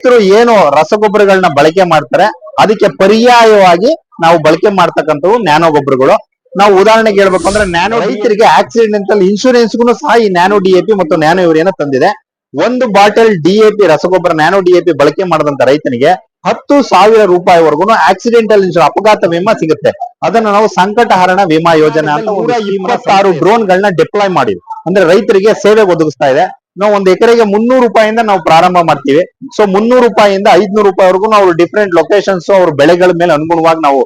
ರೈತರು ಏನು ರಸಗೊಬ್ಬರಗಳನ್ನ ಬಳಕೆ ಮಾಡ್ತಾರೆ ಅದಕ್ಕೆ ಪರ್ಯಾಯವಾಗಿ ನಾವು ಬಳಕೆ ಮಾಡ್ತಕ್ಕಂಥವು ನ್ಯಾನೋ ಗೊಬ್ಬರಗಳು ನಾವು ಉದಾಹರಣೆಗೆ ಹೇಳ್ಬೇಕು ಅಂದ್ರೆ ನ್ಯಾನೋ ರೈತರಿಗೆ ಆಕ್ಸಿಡೆಂಟಲ್ ಇನ್ಶೂರೆನ್ಸ್ಗೂ ಸಹ ಈ ನ್ಯಾನೋ ಡಿಎಪಿ ಮತ್ತು ನ್ಯಾನೋ ಯೂರಿಯಾನ ತಂದಿದೆ. ಒಂದು ಬಾಟಲ್ ಡಿಎಪಿ ರಸಗೊಬ್ಬರ ನ್ಯಾನೋ ಡಿಎಪಿ ಬಳಕೆ ಮಾಡದಂತ ರೈತನಿಗೆ ಹತ್ತು ಸಾವಿರ ರೂಪಾಯಿವರೆಗೂ ಆಕ್ಸಿಡೆಂಟಲ್ ಇನ್ಶೂರ್ ಅಪಘಾತ ವಿಮಾ ಸಿಗುತ್ತೆ. ಅದನ್ನ ನಾವು ಸಂಕಟ ಹರಣ ವಿಮಾ ಯೋಜನೆ ಅಂತ ಇಪ್ಪತ್ತಾರು ಡ್ರೋನ್ ಗಳನ್ನ ಡಿಪ್ಲಾಯ್ ಮಾಡಿದ್ವಿ. ಅಂದ್ರೆ ರೈತರಿಗೆ ಸೇವೆ ಒದಗಿಸ್ತಾ ಇದೆ. ನಾವು ಒಂದು ಎಕರೆಗೆ ಮುನ್ನೂರು ರೂಪಾಯಿಂದ ನಾವು ಪ್ರಾರಂಭ ಮಾಡ್ತೀವಿ. ಸೊ ಮುನ್ನೂರು ರೂಪಾಯಿಂದ ಐದ್ನೂರು ರೂಪಾಯಿವರೆಗೂ ನಾವು ಡಿಫ್ರೆಂಟ್ ಲೊಕೇಶನ್ಸ್ ಅವ್ರ ಬೆಳೆಗಳ ಮೇಲೆ ಅನುಗುಣವಾಗಿ ನಾವು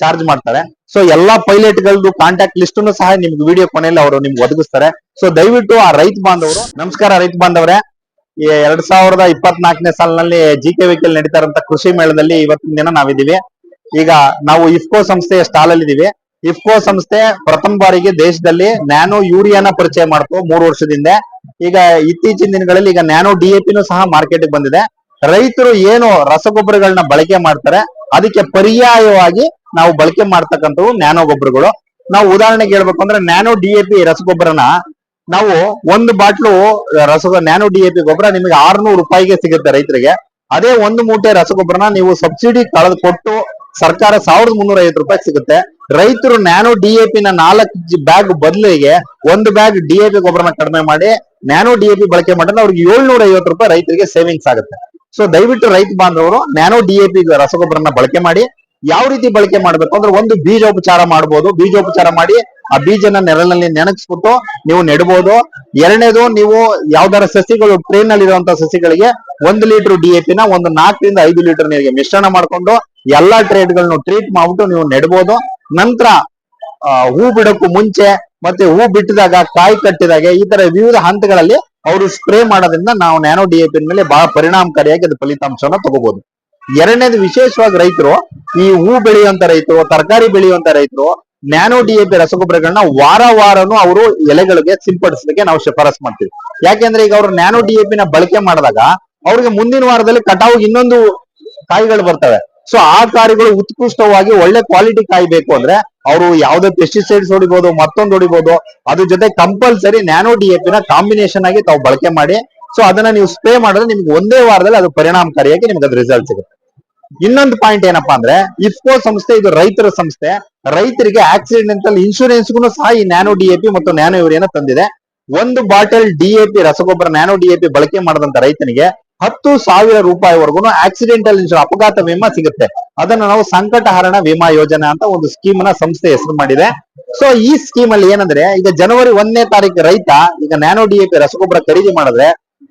ಚಾರ್ಜ್ ಮಾಡ್ತಾರೆ. ಸೊ ಎಲ್ಲಾ ಪೈಲಟ್ ಗಳದ್ದು ಕಾಂಟ್ಯಾಕ್ಟ್ ಲಿಸ್ಟ್ ಸಹ ನಿಮ್ಗೆ ವಿಡಿಯೋ ಕೊನೆಯಲ್ಲಿ ಅವರು ನಿಮ್ಗೆ ಒದಗಿಸ್ತಾರೆ. ಸೊ ದಯವಿಟ್ಟು ಆ ರೈತ ಬಾಂಧವರು, ನಮಸ್ಕಾರ ರೈತ ಬಾಂಧವರೇ. ಎರಡ್ ಸಾವಿರದ ಇಪ್ಪತ್ನಾಲ್ಕನೇ ಸಾಲಿನಲ್ಲಿ ಜಿ ಕೆ ವಿಕೆಲ್ ನಡೀತಾ ಕೃಷಿ ಮೇಳದಲ್ಲಿ ಇವತ್ತಿನ ದಿನ ನಾವಿದೀವಿ ಈಗ ನಾವು ಇಫ್ಕೋ ಸಂಸ್ಥೆಯ ಸ್ಟಾಲ್ ಅಲ್ಲಿ ಇದೀವಿ ಇಫ್ಕೋ ಸಂಸ್ಥೆ ಪ್ರಥಮ ಬಾರಿಗೆ ದೇಶದಲ್ಲಿ ನ್ಯಾನೋ ಯೂರಿಯಾನ ಪರಿಚಯ ಮಾಡ್ತು ಮೂರು ವರ್ಷದಿಂದ. ಈಗ ಇತ್ತೀಚಿನ ದಿನಗಳಲ್ಲಿ ಈಗ ನ್ಯಾನೋ ಡಿಎಪಿನೂ ಸಹ ಮಾರ್ಕೆಟ್ ಬಂದಿದೆ. ರೈತರು ಏನು ರಸಗೊಬ್ಬರಗಳನ್ನ ಬಳಕೆ ಮಾಡ್ತಾರೆ, ಅದಕ್ಕೆ ಪರ್ಯಾಯವಾಗಿ ನಾವು ಬಳಕೆ ಮಾಡ್ತಕ್ಕಂಥವು ನ್ಯಾನೋ ಗೊಬ್ಬರಗಳು. ನಾವು ಉದಾಹರಣೆಗೆ ಹೇಳ್ಬೇಕು ಅಂದ್ರೆ ನ್ಯಾನೋ ಡಿಎಪಿ ರಸಗೊಬ್ಬರನ ನಾವು ಒಂದು ಬಾಟ್ಲು ರಸ, ನ್ಯಾನೋ ಡಿಎಪಿ ಗೊಬ್ಬರ ನಿಮಗೆ ಆರ್ನೂರು ರೂಪಾಯಿಗೆ ಸಿಗುತ್ತೆ ರೈತರಿಗೆ. ಅದೇ ಒಂದು ಮೂಟೆ ರಸಗೊಬ್ಬರನ ನೀವು ಸಬ್ಸಿಡಿ ಕಳೆದು ಕೊಟ್ಟು ಸರ್ಕಾರ ಸಾವಿರದ ಮುನ್ನೂರ ಐವತ್ತು ರೂಪಾಯಿ ಸಿಗುತ್ತೆ. ರೈತರು ನ್ಯಾನೋ ಡಿಎಪಿ ನ ನಾಲ್ಕು ಬ್ಯಾಗ್ ಬದಲಿಗೆ ಒಂದು ಬ್ಯಾಗ್ ಡಿಎಪಿ ಗೊಬ್ಬರನ ಕಡಿಮೆ ಮಾಡಿ ನ್ಯಾನೋ ಡಿಎಪಿ ಬಳಕೆ ಮಾಡಿದ್ರೆ ಅವ್ರಿಗೆ ಏಳ್ನೂರ ಐವತ್ತು ರೂಪಾಯಿ ರೈತರಿಗೆ ಸೇವಿಂಗ್ಸ್ ಆಗುತ್ತೆ. ಸೊ ದಯವಿಟ್ಟು ರೈತ ಬಾಂಧವರು ನ್ಯಾನೋ ಡಿಎಪಿ ರಸಗೊಬ್ಬರನ ಬಳಕೆ ಮಾಡಿ. ಯಾವ ರೀತಿ ಬಳಕೆ ಮಾಡ್ಬೇಕು ಅಂದ್ರೆ ಒಂದು ಬೀಜೋಪಚಾರ ಮಾಡಬಹುದು ಬೀಜೋಪಚಾರ ಮಾಡಿ ಆ ಬೀಜನ ನೆರಳಿನಲ್ಲಿ ನೆನಗಿಸ್ಬಿಟ್ಟು ನೀವು ನೆಡಬಹುದು ಎರಡನೇದು ನೀವು ಯಾವ್ದಾರ ಸಸಿಗಳು ಟ್ರೈನ್ನಲ್ಲಿ ಇರುವಂತಹ ಸಸಿಗಳಿಗೆ ಒಂದು ಲೀಟರ್ ಎ ಪಿನ ಒಂದು ನಾಲ್ಕರಿಂದ ಐದು ಲೀಟರ್ ನೀರಿಗೆ ಮಿಶ್ರಣ ಮಾಡ್ಕೊಂಡು ಎಲ್ಲಾ ಟ್ರೇಡ್ಗಳನ್ನು ಟ್ರೀಟ್ ಮಾಡ್ಬಿಟ್ಟು ನೀವು ನೆಡಬಹುದು ನಂತರ ಹೂ ಬಿಡಕ್ಕೂ ಮುಂಚೆ ಮತ್ತೆ ಹೂ ಬಿಟ್ಟಿದಾಗ, ಕಾಯಿ ಕಟ್ಟಿದಾಗ ಈ ತರ ವಿವಿಧ ಹಂತಗಳಲ್ಲಿ ಅವರು ಸ್ಪ್ರೇ ಮಾಡೋದ್ರಿಂದ ನಾವು ನ್ಯಾನೋ ಡಿಎಪಿ ಮೇಲೆ ಬಹಳ ಪರಿಣಾಮಕಾರಿಯಾಗಿ ಅದು ಫಲಿತಾಂಶವನ್ನ ತಗೋಬಹುದು ಎರಡನೇದು ವಿಶೇಷವಾಗಿ ರೈತರು, ಈ ಹೂ ಬೆಳೆಯುವಂತ ರೈತರು, ತರಕಾರಿ ಬೆಳೆಯುವಂತ ರೈತರು, ನ್ಯಾನೋ ಡಿಎಪಿ ರಸಗೊಬ್ಬರಗಳನ್ನ ವಾರ ವಾರನು ಅವರು ಎಲೆಗಳಿಗೆ ಸಿಂಪಡಿಸಲಿಕ್ಕೆ ನಾವು ಶಿಫಾರಸ್ ಮಾಡ್ತೀವಿ. ಯಾಕೆಂದ್ರೆ ಈಗ ಅವರು ನ್ಯಾನೋ ನ ಬಳಕೆ ಮಾಡಿದಾಗ ಅವ್ರಿಗೆ ಮುಂದಿನ ವಾರದಲ್ಲಿ ಕಟಾವು ಇನ್ನೊಂದು ಕಾಯಿಗಳು ಬರ್ತವೆ. ಸೊ ಆ ಕಾಯಿಗಳು ಉತ್ಕೃಷ್ಟವಾಗಿ ಒಳ್ಳೆ ಕ್ವಾಲಿಟಿ ಕಾಯಿ ಬೇಕು ಅಂದ್ರೆ ಅವರು ಯಾವ್ದೇ ಪೆಸ್ಟಿಸೈಡ್ಸ್ ಹೊಡಿಬಹುದು ಮತ್ತೊಂದು ಹೊಡಿಬಹುದು ಅದ್ರ ಜೊತೆ ಕಂಪಲ್ಸರಿ ನ್ಯಾನೋ ಡಿಎಪಿ ನ ಕಾಂಬಿನೇಷನ್ ಆಗಿ ತಾವು ಬಳಕೆ ಮಾಡಿ ಸೊ ಅದನ್ನ ನೀವು ಸ್ಪ್ರೇ ಮಾಡಿದ್ರೆ ನಿಮ್ಗೆ ಒಂದೇ ವಾರದಲ್ಲಿ ಅದು ಪರಿಣಾಮಕಾರಿಯಾಗಿ ನಿಮ್ಗೆ ಅದ್ರ ರಿಸಲ್ಟ್ ಸಿಗುತ್ತೆ. ಇನ್ನೊಂದು ಪಾಯಿಂಟ್ ಏನಪ್ಪಾ ಅಂದ್ರೆ ಇಫ್ಕೋ ಸಂಸ್ಥೆ, ಇದು ರೈತರ ಸಂಸ್ಥೆ, ರೈತರಿಗೆ ಆಕ್ಸಿಡೆಂಟಲ್ ಇನ್ಶೂರೆನ್ಸ್ಗೂ ಸಹ ಈ ನ್ಯಾನೋ ಡಿಎಪಿ ಮತ್ತು ನ್ಯಾನೋ ಯೂರಿಯಾನ ತಂದಿದೆ. ಒಂದು ಬಾಟಲ್ ಡಿಎಪಿ ರಸಗೊಬ್ಬರ ನ್ಯಾನೋ ಡಿಎಪಿ ಬಳಕೆ ಮಾಡದಂತ ರೈತನಿಗೆ ಹತ್ತು ಸಾವಿರ ರೂಪಾಯಿವರೆಗೂ ಆಕ್ಸಿಡೆಂಟಲ್ ಇನ್ಶೂರ್ ಅಪಘಾತ ವಿಮಾ ಸಿಗುತ್ತೆ. ಅದನ್ನ ನಾವು ಸಂಕಟ ಹರಣ ವಿಮಾ ಯೋಜನೆ ಅಂತ ಒಂದು ಸ್ಕೀಮ್ನ ಸಂಸ್ಥೆ ಹೆಸರು ಮಾಡಿದೆ. ಸೊ ಈ ಸ್ಕೀಮ್ ಅಲ್ಲಿ ಏನಂದ್ರೆ, ಈಗ ಜನವರಿ ಒಂದನೇ ತಾರೀಕು ರೈತ, ಈಗ ನ್ಯಾನೋ ಡಿಎಪಿ ರಸಗೊಬ್ಬರ ಖರೀದಿ ಮಾಡಿದ್ರೆ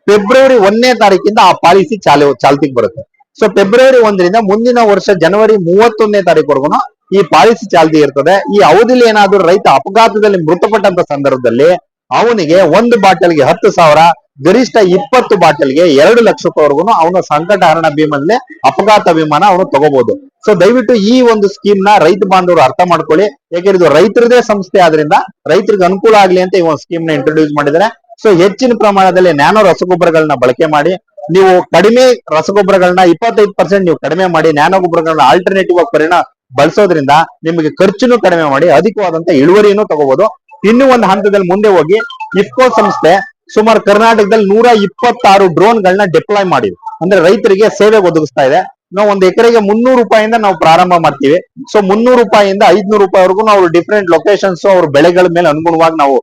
ಫೆಬ್ರವರಿ ಒಂದನೇ ತಾರೀಕಿಂದ ಆ ಪಾಲಿಸಿ ಚಾಲು, ಚಾಲ್ತಿಗೆ ಬರುತ್ತೆ. ಸೊ ಫೆಬ್ರವರಿ ಒಂದರಿಂದ ಮುಂದಿನ ವರ್ಷ ಜನವರಿ ಮೂವತ್ತೊಂದನೇ ತಾರೀಕು ಈ ಪಾಲಿಸಿ ಚಾಲ್ತಿ ಇರ್ತದೆ. ಈ ಅವಧಿಲಿ ಏನಾದ್ರೂ ರೈತ ಅಪಘಾತದಲ್ಲಿ ಮೃತಪಟ್ಟಂತ ಸಂದರ್ಭದಲ್ಲಿ ಅವನಿಗೆ ಒಂದು ಬಾಟಲ್ಗೆ ಹತ್ತು ಸಾವಿರ ಗರಿಷ್ಠ ಇಪ್ಪತ್ತು ಬಾಟಲ್ಗೆ ಎರಡು ಲಕ್ಷ ರೂಪಾಯಿವರೆಗೂ ಅವನು ಸಂಕಟ ಹರಣ ಭೀಮಲ್ಲಿ ಅಪಘಾತ ವಿಮಾನ ಅವನು ತಗೋಬಹುದು ಸೊ ದಯವಿಟ್ಟು ಈ ಒಂದು ಸ್ಕೀಮ್ನ ರೈತ ಬಾಂಧವರು ಅರ್ಥ ಮಾಡ್ಕೊಳ್ಳಿ. ಯಾಕೆಂದ್ರೆ ಇದು ರೈತರದೇ ಸಂಸ್ಥೆ ಆದ್ರಿಂದ ರೈತರಿಗೆ ಅನುಕೂಲ ಆಗ್ಲಿ ಅಂತ ಈ ಒಂದು ಸ್ಕೀಮ್ನ ಇಂಟ್ರೊಡ್ಯೂಸ್ ಮಾಡಿದ್ದಾರೆ. ಸೊ ಹೆಚ್ಚಿನ ಪ್ರಮಾಣದಲ್ಲಿ ನ್ಯಾನೋ ರಸಗೊಬ್ಬರಗಳನ್ನ ಬಳಕೆ ಮಾಡಿ, ನೀವು ಕಡಿಮೆ ರಸಗೊಬ್ಬರಗಳನ್ನ ಇಪ್ಪತ್ತೈದು ಪರ್ಸೆಂಟ್ ನೀವು ಕಡಿಮೆ ಮಾಡಿ, ನ್ಯಾನೋ ಗೊಬ್ಬರಗಳನ್ನ ಆಲ್ಟರ್ನೇಟಿವ್ ಆಗಿ ಪರಿಣಾಮ ಬಳಸೋದ್ರಿಂದ ನಿಮಗೆ ಖರ್ಚುನು ಕಡಿಮೆ ಮಾಡಿ, ಅಧಿಕವಾದಂತ ಇಳುವರಿಯನ್ನು ತಗೋಬಹುದು ಇನ್ನು ಒಂದು ಹಂತದಲ್ಲಿ ಮುಂದೆ ಹೋಗಿ ಇಫ್ಕೋ ಸಂಸ್ಥೆ ಸುಮಾರು ಕರ್ನಾಟಕದಲ್ಲಿ ನೂರ ಇಪ್ಪತ್ತಾರು ಡ್ರೋನ್ ಗಳನ್ನ ಡಿಪ್ಲಾಯ್ ಮಾಡಿದ್ವಿ. ಅಂದ್ರೆ ರೈತರಿಗೆ ಸೇವೆ ಒದಗಿಸ್ತಾ ಇದೆ. ನಾವು ಒಂದು ಎಕರೆಗೆ ಮುನ್ನೂರು ರೂಪಾಯಿಂದ ನಾವು ಪ್ರಾರಂಭ ಮಾಡ್ತೀವಿ. ಸೊ ಮುನ್ನೂರು ರೂಪಾಯಿಂದ ಐದ್ನೂರು ರೂಪಾಯಿವರೆಗೂ ನಾವು ಡಿಫ್ರೆಂಟ್ ಲೊಕೇಶನ್ಸ್ ಅವ್ರ ಬೆಳೆಗಳ ಮೇಲೆ ಅನುಗುಣವಾಗಿ ನಾವು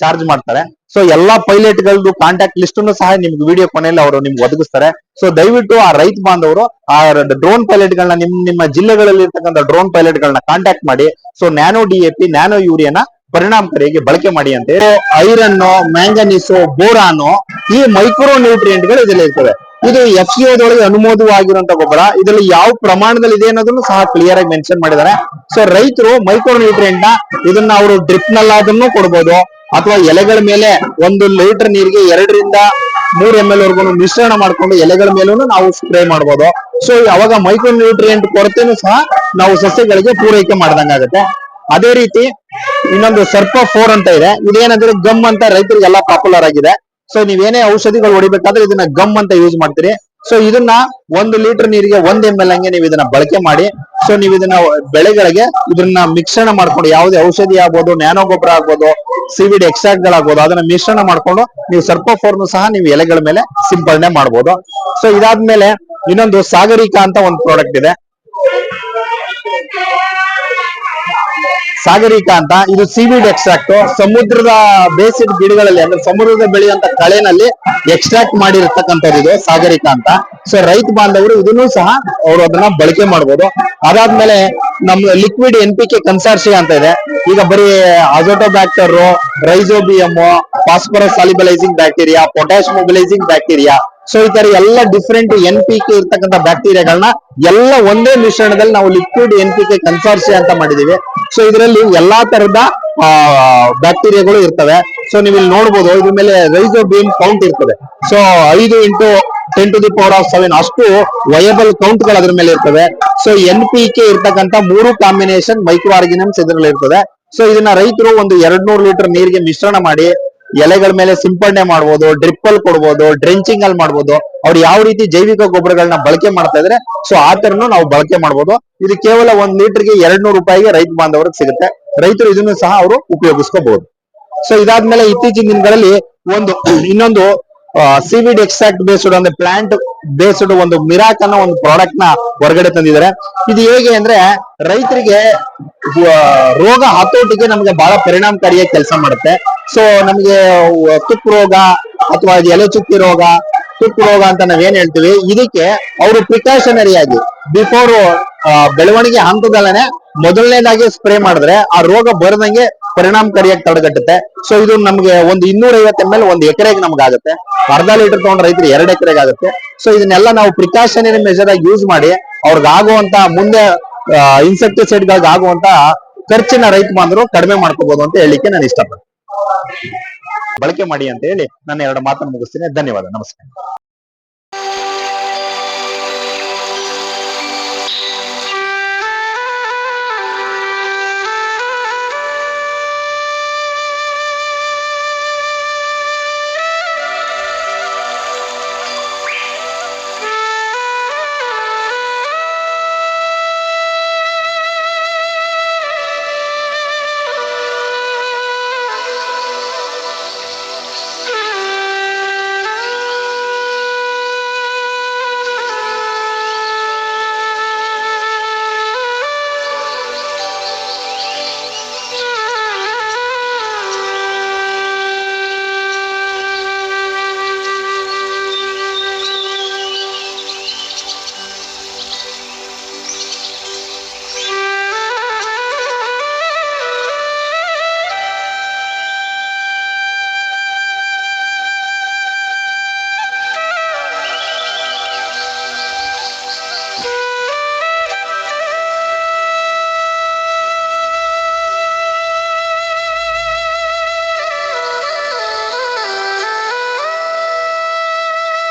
ಚಾರ್ಜ್ ಮಾಡ್ತಾರೆ. ಸೊ ಎಲ್ಲಾ ಪೈಲಟ್ ಗಳದ್ದು ಕಾಂಟ್ಯಾಕ್ಟ್ ಲಿಸ್ಟ್ ಸಹ ನಿಮ್ಗೆ ವಿಡಿಯೋ ಕೊನೆಯಲ್ಲಿ ಅವರು ನಿಮ್ಗೆ ಒದಗಿಸ್ತಾರೆ. ಸೊ ದಯವಿಟ್ಟು ಆ ರೈತ ಬಾಂಧವರು, ಆ ಡ್ರೋನ್ ಪೈಲಟ್ ಗಳನ್ನ ನಿಮ್, ನಿಮ್ಮ ಜಿಲ್ಲೆಗಳಲ್ಲಿ ಇರ್ತಕ್ಕಂಥ ಡ್ರೋನ್ ಪೈಲಟ್ ಗಳನ್ನ ಕಾಂಟ್ಯಾಕ್ಟ್ ಮಾಡಿ. ಸೊ ನ್ಯಾನೋ ಪಿ ನ್ಯಾನೋ ಯೂರಿಯಾನ ಪರಿಣಾಮಕಾರಿಯಾಗಿ ಬಳಕೆ ಮಾಡಿ ಅಂತ ಐರನ್ ಮ್ಯಾಂಗನೀಸು, ಬೋರಾನು ಈ ಮೈಕ್ರೋ ನ್ಯೂಟ್ರಿಯೆಂಟ್ಗಳು ಇದರಲ್ಲಿ ಇರ್ತವೆ. ಇದು ಎಫ್ ಸಿ ಒಳಗೆ ಅನುಮೋದವಾಗಿರುವಂತ ಗೊಬ್ಬರ. ಇದರಲ್ಲಿ ಯಾವ ಪ್ರಮಾಣದಲ್ಲಿ ಇದೆ ಅನ್ನೋದನ್ನು ಸಹ ಕ್ಲಿಯರ್ ಆಗಿ ಮೆನ್ಷನ್ ಮಾಡಿದ್ದಾರೆ. ಸೊ ರೈತರು ಮೈಕ್ರೋ ನ್ಯೂಟ್ರಿಯೆಂಟ್ನ ಇದನ್ನ ಅವರು ಡ್ರಿಪ್ ನಲ್ಲಾದ್ರೂ ಕೊಡ್ಬೋದು. ಅಥವಾ ಎಲೆಗಳ ಮೇಲೆ ಒಂದು ಲೀಟರ್ ನೀರಿಗೆ ಎರಡರಿಂದ ಮೂರ್ ಎಂ ಎಲ್ ವರ್ಗು ಮಿಶ್ರಣ ಮಾಡ್ಕೊಂಡು ಎಲೆಗಳ ಮೇಲೂ ನಾವು ಸ್ಪ್ರೇ ಮಾಡಬಹುದು ಸೊ ಅವಾಗ ಮೈಕ್ರೋ ನ್ಯೂಟ್ರಿಯೆಂಟ್ ಕೊರತೆನೂ ಸಹ ನಾವು ಸಸ್ಯಗಳಿಗೆ ಪೂರೈಕೆ ಮಾಡ್ದಂಗಾಗತ್ತೆ. ಅದೇ ರೀತಿ ಇನ್ನೊಂದು ಸರ್ಪ ಫೋರ್ ಅಂತ ಇದೆ. ಇದೇನಂದ್ರೆ ಗಮ್ ಅಂತ ರೈತರಿಗೆಲ್ಲ ಪಾಪ್ಯುಲರ್ ಆಗಿದೆ. ಸೊ ನೀವೇನೇ ಔಷಧಿಗಳು ಹೊಡಿಬೇಕಾದ್ರೆ ಇದನ್ನ ಗಮ್ ಅಂತ ಯೂಸ್ ಮಾಡ್ತೀರಿ. ಸೊ ಇದನ್ನ ಒಂದು ಲೀಟರ್ ನೀರಿಗೆ ಒಂದ್ ಎಂ ಎಲ್ ಹಂಗೆ ನೀವು ಇದನ್ನ ಬಳಕೆ ಮಾಡಿ. ಸೊ ನೀವು ಇದನ್ನ ಬೆಳೆಗಳಿಗೆ ಇದನ್ನ ಮಿಶ್ರಣ ಮಾಡ್ಕೊಂಡು ಯಾವುದೇ ಔಷಧಿ ಆಗ್ಬೋದು, ನ್ಯಾನೋ ಗೊಬ್ಬರ ಆಗ್ಬೋದು ಸಿವಿಡ್ ಎಕ್ಸ್ಟ್ರಾಕ್ಟ್ ಗಳಾಗ್ಬೋದು, ಅದನ್ನ ಮಿಶ್ರಣ ಮಾಡ್ಕೊಂಡು ನೀವು ಸರ್ಪೋಫೋರ್ನು ಸಹ ನೀವು ಎಲೆಗಳ ಮೇಲೆ ಸಿಂಪಡಣೆ ಮಾಡ್ಬೋದು. ಸೊ ಇದಾದ್ಮೇಲೆ ಇನ್ನೊಂದು ಸಾಗರಿಕ ಅಂತ ಒಂದು ಪ್ರಾಡಕ್ಟ್ ಇದೆ. ಸಾಗರಿಕಾ ಅಂತ, ಇದು ಸೀವೀಡ್ ಎಕ್ಸ್ಟ್ರಾಕ್ಟ್ ಸಮುದ್ರದ ಬೇಸಿಡ್ ಗಿಡಗಳಲ್ಲಿ, ಅಂದ್ರೆ ಸಮುದ್ರದ ಬೆಳೆಯುವಂತ ಕಳೆನಲ್ಲಿ ಎಕ್ಸ್ಟ್ರಾಕ್ಟ್ ಮಾಡಿರ್ತಕ್ಕಂಥದ್ದು ಇದು ಸಾಗರಿಕಾ ಅಂತ. ಸೊ ರೈತ ಬಾಂಧವರು ಇದನ್ನು ಸಹ ಅವರು ಅದನ್ನ ಬಳಕೆ ಮಾಡಬಹುದು ಅದಾದ್ಮೇಲೆ ನಮ್ಮ liquid N P K consortia ಅಂತ ಇದೆ. ಈಗ ಬರೀ azotobacter rhizobium phosphorus solubilizing bacteria potash mobilizing bacteria so ಈ ತರ ಎಲ್ಲ ಡಿಫ್ರೆಂಟ್ ಎನ್ ಪಿ ಕೆ ಇರ್ತಕ್ಕಂಥ ಬ್ಯಾಕ್ಟೀರಿಯಾಗಳನ್ನ ಎಲ್ಲ ಒಂದೇ ಮಿಶ್ರಣದಲ್ಲಿ ನಾವು liquid N P K consortia ಅಂತ ಮಾಡಿದೀವಿ. ಸೊ ಇದರಲ್ಲಿ ಎಲ್ಲಾ ತರದ ಬ್ಯಾಕ್ಟೀರಿಯಾಗಳು ಇರ್ತವೆ. ಸೊ ನೀವು ಇಲ್ಲಿ ನೋಡ್ಬೋದು, ಇದ್ರ ಮೇಲೆ ರೈಸೋಬಿಯಂ ಕೌಂಟ್ ಇರ್ತದೆ. ಸೊ ಐದು into ten to the power of seven ಅಷ್ಟು ವಯಬಲ್ ಕೌಂಟ್ಗಳು ಅದ್ರ ಮೇಲೆ ಇರ್ತವೆ. ಸೊ ಎನ್ ಪಿ ಕೆ ಇರ್ತಕ್ಕಂಥ ಮೂರು ಕಾಂಬಿನೇಷನ್ ಮೈಕ್ರೋ ಆರ್ಗಿನಮ್ಸ್ ಇದರಲ್ಲಿ ಇರ್ತದೆ. ಸೊ ಇದನ್ನ ರೈತರು ಒಂದು ಎರಡ್ ನೂರು ಲೀಟರ್ ನೀರಿಗೆ ಮಿಶ್ರಣ ಮಾಡಿ ಎಲೆಗಳ ಮೇಲೆ ಸಿಂಪಡಣೆ ಮಾಡ್ಬೋದು ಡ್ರಿಪ್ ಅಲ್ಲಿ ಕೊಡ್ಬೋದು ಡ್ರೆಂಚಿಂಗ್ ಅಲ್ಲಿ ಮಾಡ್ಬೋದು. ಅವ್ರು ಯಾವ ರೀತಿ ಜೈವಿಕ ಗೊಬ್ಬರಗಳನ್ನ ಬಳಕೆ ಮಾಡ್ತಾ ಇದ್ರೆ ಸೊ ಆ ತರನು ನಾವು ಬಳಕೆ ಮಾಡ್ಬೋದು. ಇದು ಕೇವಲ ಒಂದ್ ಲೀಟರ್ಗೆ ಎರಡ್ ನೂರು ರೂಪಾಯಿಗೆ ರೈತ ಬಾಂಧವರಿಗೆ ಸಿಗುತ್ತೆ. ರೈತರು ಇದನ್ನು ಸಹ ಅವರು ಉಪಯೋಗಿಸ್ಕೋಬಹುದು ಸೊ ಇದಾದ್ಮೇಲೆ ಇತ್ತೀಚಿನ ದಿನಗಳಲ್ಲಿ ಒಂದು ಇನ್ನೊಂದು ಸಿವಿಡ್ ಎಕ್ಸ್ಟ್ರಾಕ್ಟ್ ಬೇಸ್ಡ್ ಅಂದ್ರೆ ಪ್ಲಾಂಟ್ ಬೇಸ್ಡ್ ಒಂದು ಮಿರಾಕ್ ಅನ್ನೋ ಒಂದು ಪ್ರಾಡಕ್ಟ್ನ ಹೊರಗಡೆ ತಂದಿದ್ದಾರೆ. ಇದು ಹೇಗೆ ಅಂದ್ರೆ ರೈತರಿಗೆ ರೋಗ ಹತೋಟಿಗೆ ನಮಗೆ ಬಹಳ ಪರಿಣಾಮಕಾರಿಯಾಗಿ ಕೆಲಸ ಮಾಡುತ್ತೆ. ಸೊ ನಮಗೆ ತುಕ್ಕು ರೋಗ ಅಥವಾ ಎಲೆ ಚುಕ್ಕಿ ರೋಗ ತುಕ್ಕು ರೋಗ ಅಂತ ನಾವೇನ್ ಹೇಳ್ತೀವಿ, ಇದಕ್ಕೆ ಅವರು ಪ್ರಿಕಾಷನರಿ ಆಗಿ ಬಿಫೋರ್ ಬೆಳವಣಿಗೆ ಹಂತದಲ್ಲೇ ಮೊದಲನೇದಾಗಿ ಸ್ಪ್ರೇ ಮಾಡಿದ್ರೆ ಆ ರೋಗ ಬರದಂಗೆ ಪರಿಣಾಮಕಾರಿಯಾಗಿ ತಡೆಗಟ್ಟುತ್ತೆ. ಸೊ ಇದು ನಮ್ಗೆ ಒಂದು ಇನ್ನೂರ ಐವತ್ತು ಎಂ ಎಲ್ ಒಂದು ಎಕರೆಗೆ ನಮ್ಗೆ ಆಗುತ್ತೆ. ಅರ್ಧ ಲೀಟರ್ ತಗೊಂಡ್ರೆ ರೈತರು ಎರಡು ಎಕರೆಗೆ ಆಗುತ್ತೆ. ಸೊ ಇದನ್ನೆಲ್ಲ ನಾವು ಪ್ರಿಕಾಷನರಿ ಮೆಜರ್ ಆಗಿ ಯೂಸ್ ಮಾಡಿ ಅವ್ರಿಗೆ ಆಗುವಂತ ಮುಂದೆ ಇನ್ಸೆಕ್ಟಿಸೈಡ್ ಗಳಿಗೆ ಆಗುವಂತ ಖರ್ಚಿನ ರೈತ ಬಂದ್ರು ಕಡಿಮೆ ಮಾಡ್ಕೋಬಹುದು ಅಂತ ಹೇಳಿಕ್ಕೆ ನಾನು ಇಷ್ಟಪಡ್ತೀನಿ. ಬಳಕೆ ಮಾಡಿ ಅಂತ ಹೇಳಿ ನಾನು ಎರಡು ಮಾತನ್ನು ಮುಗಿಸ್ತೀನಿ. ಧನ್ಯವಾದ. ನಮಸ್ಕಾರ.